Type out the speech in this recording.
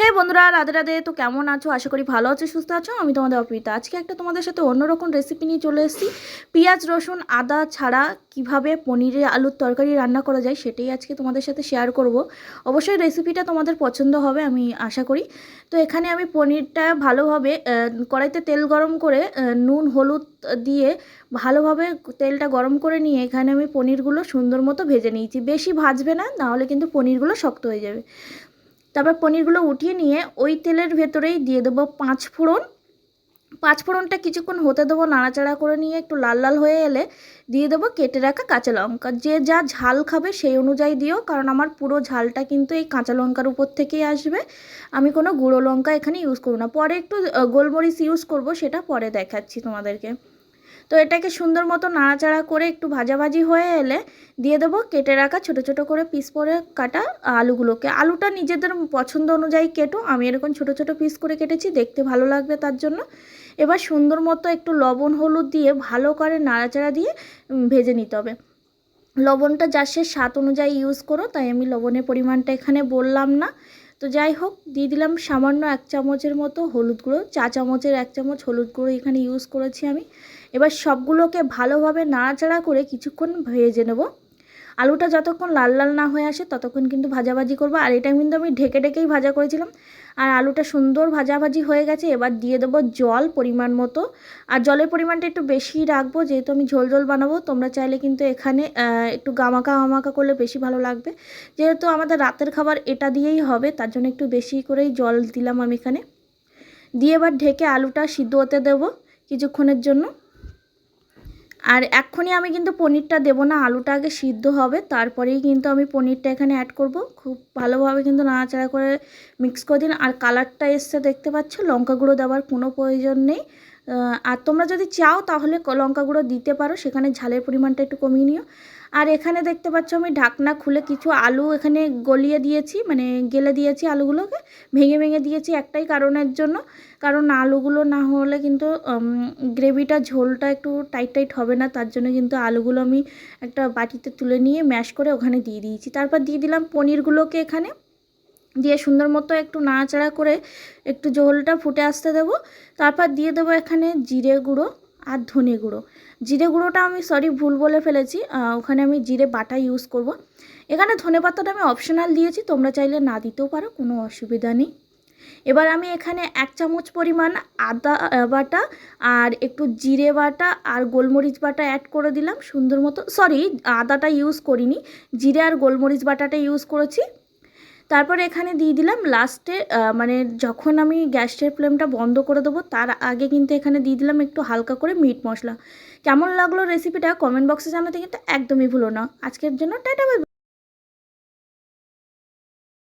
হে বন্ধুরা, রাধে রাধে। তো কেমন আছো? আশা করি ভালো আছো, সুস্থ আছো। আমি তোমাদের অপিতা আজকে একটা তোমাদের সাথে অন্যরকম রেসিপি নিয়ে চলে এসেছি। পেঁয়াজ, রসুন, আদা ছাড়া কীভাবে পনিরে আলুর তরকারি রান্না করা যায় সেটাই আজকে তোমাদের সাথে শেয়ার করব। অবশ্যই রেসিপিটা তোমাদের পছন্দ হবে, আমি আশা করি। তো এখানে আমি পনিরটা ভালোভাবে কড়াইতে তেল গরম করে নুন, হলুদ দিয়ে ভালোভাবে তেলটা গরম করে নিয়ে এখানে আমি পনিরগুলো সুন্দর মতো ভেজে নিয়েছি। বেশি ভাজবে না, নাহলে কিন্তু পনিরগুলো শক্ত হয়ে যাবে। তারপর পনিরগুলো উঠিয়ে নিয়ে ওই তেলের ভেতরেই দিয়ে দেবো পাঁচ ফোড়ন। পাঁচ ফোড়নটা কিছুক্ষণ হতে দেবো নাড়াচাড়া করে নিয়ে একটু লাল লাল হয়ে এলে দিয়ে দেবো কেটে রাখা কাঁচা লঙ্কা। যে যা ঝাল খাবে সেই অনুযায়ী দিও, কারণ আমার পুরো ঝালটা কিন্তু এই কাঁচা লঙ্কার উপর থেকেই আসবে। আমি কোনো গুঁড়ো লঙ্কা এখানে ইউজ করব না। পরে একটু গোলমরিচ ইউজ করব, সেটা পরে দেখাচ্ছি তোমাদেরকে। তো এটাকে সুন্দর মতো নাড়াচাড়া করে একটু ভাজাভাজি হয়ে এলে দিয়ে দেবো কেটে রাখা ছোট ছোট করে পিস করে কাটা আলুগুলোকে। আলুটা নিজেদের পছন্দ অনুযায়ী কেটো। আমি এরকম ছোট ছোট পিস করে কেটেছি, দেখতে ভালো লাগবে তার জন্য। এবার সুন্দর মতো একটু লবণ, হলুদ দিয়ে ভালো করে নাড়াচাড়া দিয়ে ভেজে নিতে হবে। লবণটা যা সে স্বাদ অনুযায়ী ইউজ করো, তাই আমি লবণের পরিমাণটা এখানে বললাম না। তো যাই হোক, দিয়ে দিলাম সামান্য এক চামচের মতো হলুদ গুঁড়ো, চা চামচের এক চামচ হলুদ গুঁড়ো এখানে ইউজ করেছি আমি। এবার সবগুলোকে ভালোভাবে নাড়াচাড়া করে কিছুক্ষণ ভেজে নেব। আলুটা যতক্ষণ লাল লাল না হয়ে আসে ততক্ষণ কিন্তু ভাজাভাজি করব। আর এটা কিন্তু আমি ঢেকে ঢেকেই ভাজা করেছিলাম। আর আলুটা সুন্দর ভাজাভাজি হয়ে গেছে, এবার দিয়ে দেবো জল পরিমাণ মতো। আর জলের পরিমাণটা একটু বেশি রাখব, যেহেতু আমি ঝোল ঝোল বানাবো, তোমরা চাইলে কিন্তু এখানে একটু গামাকা গামাকা করলে বেশি ভালো লাগবে। যেহেতু আমাদের রাতের খাবার এটা দিয়েই হবে, তার জন্য একটু বেশি করেই জল দিলাম আমি এখানে। দিয়ে এবার ঢেকে আলুটা সিদ্ধ হতে দেবো কিছুক্ষণের জন্য। আর এক্ষুনি আমি কিন্তু পনিরটা দেবো না, আলুটা আগে সিদ্ধ হবে, তারপরেই কিন্তু আমি পনিরটা এখানে অ্যাড করব। খুব ভালোভাবে কিন্তু নাড়াচাড়া করে মিক্স করে দিন। আর কালারটা এসছে দেখতে পাচ্ছ, লঙ্কা গুঁড়ো দেওয়ার কোনো প্রয়োজন নেই। আর তোমরা যদি চাও তাহলে লঙ্কা গুঁড়ো দিতে পারো, সেখানে ঝালের পরিমাণটা একটু কমিয়ে নিও। আর এখানে দেখতে পাচ্ছ আমি ঢাকনা খুলে কিছু আলু এখানে গলিয়ে দিয়েছি মানে গেলে দিয়েছি আলুগুলোকে, ভেঙে ভেঙে দিয়েছি একটাই কারণের জন্য। কারণ আলুগুলো না হলে কিন্তু গ্রেভিটা, ঝোলটা একটু টাইট টাইট হবে না, তার জন্য কিন্তু আলুগুলো আমি একটা বাটিতে তুলে নিয়ে ম্যাশ করে ওখানে দিয়ে দিয়েছি। তারপর দিয়ে দিলাম পনিরগুলোকে এখানে। দিয়ে সুন্দর মতো একটু নাড়াচাড়া করে একটু ঝোলটা ফুটে আসতে দেবো। তারপর দিয়ে দেবো এখানে জিরে গুঁড়ো আর ধনে গুঁড়ো। জিরে গুঁড়োটা আমি সরি ভুল বলে ফেলেছি ওখানে আমি জিরে বাটা ইউজ করব। এখানে ধনে পাতাটা আমি অপশনাল দিয়েছি, তোমরা চাইলে না দিতেও পারো, কোনো অসুবিধা নেই। এবার আমি এখানে এক চামচ পরিমাণ আদা বাটা আর একটু জিরে বাটা আর গোলমরিচ বাটা অ্যাড করে দিলাম, সুন্দর মতো। সরি, আদাটা ইউজ করিনি, জিরে আর গোলমরিচ বাটাটা ইউজ করেছি। তারপরে এখানে দিয়ে দিলাম লাস্টে মানে যখন আমি গ্যাসের ফ্লেমটা বন্ধ করে দেবো, তার আগে কিন্তু এখানে দিয়ে দিলাম একটু হালকা করে মিট মশলা। কেমন লাগল রেসিপিটা কমেন্ট বক্সে জানাতে কিন্তু একদমই ভুলো না। আজকের জন্য টাটা।